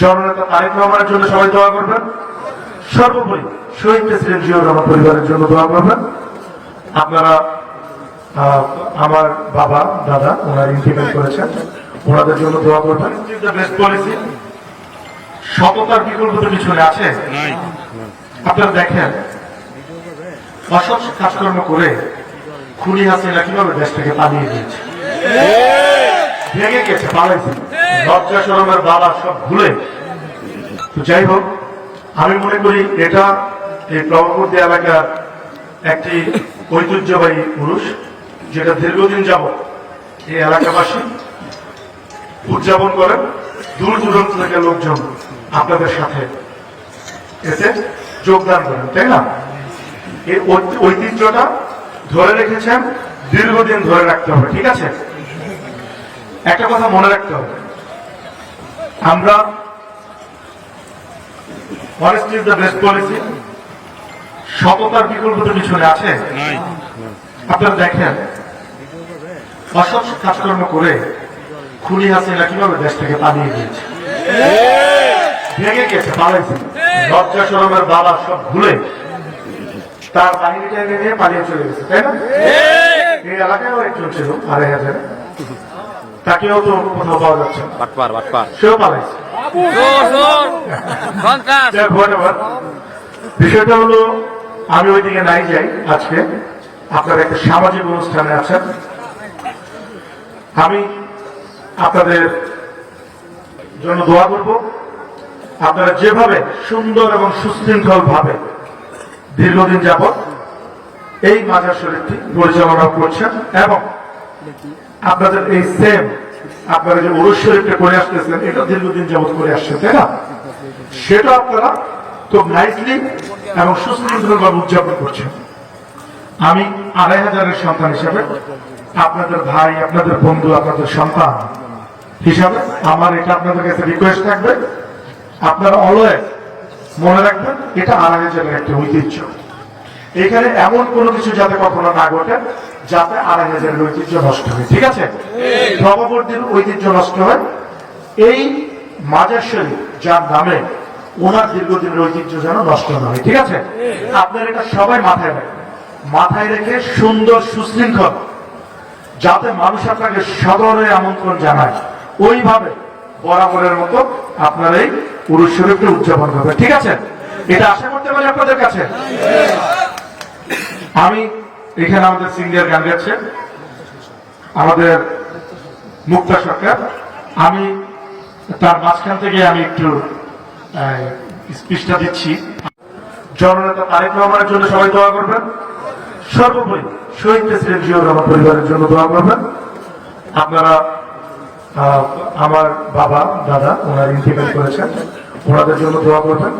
জননেতা তারেক রহমানের জন্য সবাই দোয়া করবেন। সর্বোপরি শহীদ প্রেসিডেন্ট জিয়াউর রহমান পরিবারের জন্য দোয়া করবেন। আপনারা আমার বাবা দাদা ওনার ইন্টিমেট করেছেন। ওনাদের জন্য দোয়া করবেন। বেস্ট পলিসি সততার বিকল্প তো পিছনে আছে? আপনারা দেখেন অসৎ কাজকর্ম করে খুনি হাসিনা কীভাবে দেশ থেকে পালিয়ে দিয়েছে ভেঙে গেছে পালাইছে। লজ্জা সরমের বালা সব ভুলে তো যাই হোক, আমি মনে করি এটা এই প্রভাবর্তী এলাকার একটি ঐতিহ্যবাহী পুরুষ, যেটা দীর্ঘদিন যাবত এই এলাকাবাসী উদযাপন করেন। দূর দূরান্ত থেকে লোকজন আপনাদের সাথে এতে যোগদান করেন, তাই না? এই ঐতিহ্যটা ধরে রেখেছেন, দীর্ঘদিন ধরে রাখতে হবে, ঠিক আছে? একটা কথা মনে রাখতে হবে। আমরা honesty is the best policy সততার বিকল্প তো পিছনে আছে? আপনারা দেখেন অসৎ কাজকর্ম করে খুনি হাসিনা কীভাবে দেশ থেকে পালিয়ে দিয়েছে ভেঙে গেছে পালাইছে। লজ্জা সরমের বাবা সব ভুলে তার বাহিনীটা নিয়ে পালিয়ে চলে গেছে তাই না? এই একজন ছিল আড়াই হাজার। তাকেও তো কোথাও পাওয়া যাচ্ছে বাটপার বাটপার। সেও পালাইছে। whatever. বিষয়টা হলো আমি ওইদিকে নাই যাই আজকে। আপনারা একটা সামাজিক অনুষ্ঠানে আছেন। আমি আপনাদের জন্য দোয়া করব। আপনারা যেভাবে সুন্দর এবং সুশৃঙ্খল ভাবে দীর্ঘদিন যাবৎ এই মাজার শরীরটি পরিচালনা করছেন এবং আপনাদের এই সেম আপনারা যে উরুষ শরীফটা করে আসতেছেন, এটা দীর্ঘদিন যাবৎ করে আসছেন তাই না? সেটা আপনারা খুব নাইসলি এবং সুশৃঙ্খলভাবে উদযাপন করছেন। আমি আড়াই হাজারের সন্তান হিসাবে আপনাদের ভাই, আপনাদের বন্ধু, আপনাদের সন্তান হিসাবে আমার এটা আপনাদের কাছে রিকোয়েস্ট থাকবে। আপনারা অলয়ে মনে রাখবেন, এটা আড়াই হাজারের একটা ঐতিহ্য। এখানে এমন কোনো কিছু যাতে কখনো না ঘটে, যাতে আড়াই হাজারের ঐতিহ্য নষ্ট হয়। ঠিক আছে? নববর্তীর ঐতিহ্য নষ্ট হয়। এই মাজার শরীফ, যার নামে ওনার দীর্ঘদিনের ঐতিহ্য যেন নষ্ট না হয়। ঠিক আছে? আপনার এটা সবাই মাথায় রাখবেন। মাথায় রেখে সুন্দর সুশৃঙ্খল, যাতে মানুষ আপনাকে সদরে আমন্ত্রণ জানায়। ওইভাবে বরাবরের মতো আপনার এই পুরুষ শরীফটা উদযাপন করবে ঠিক আছে? এটা আশা করতে পারি আপনাদের কাছে? আমি এখানে আমাদের সিঙ্গার গান গাচ্ছে, আমাদের মুক্তা সরকার। আমি তার মাঝখান থেকে আমি একটু স্পিচটা দিচ্ছি। জননেতা তারেক রহমানের জন্য সবাই দোয়া করবেন। সর্বোপরি শহীদ প্রেসিডেন্ট জিয়াউর রহমান পরিবারের জন্য দোয়া করবেন। আপনারা আমার বাবা, দাদা, ওনার ইন্টিমেট করেছেন। ওনাদের জন্য দোয়া করবেন।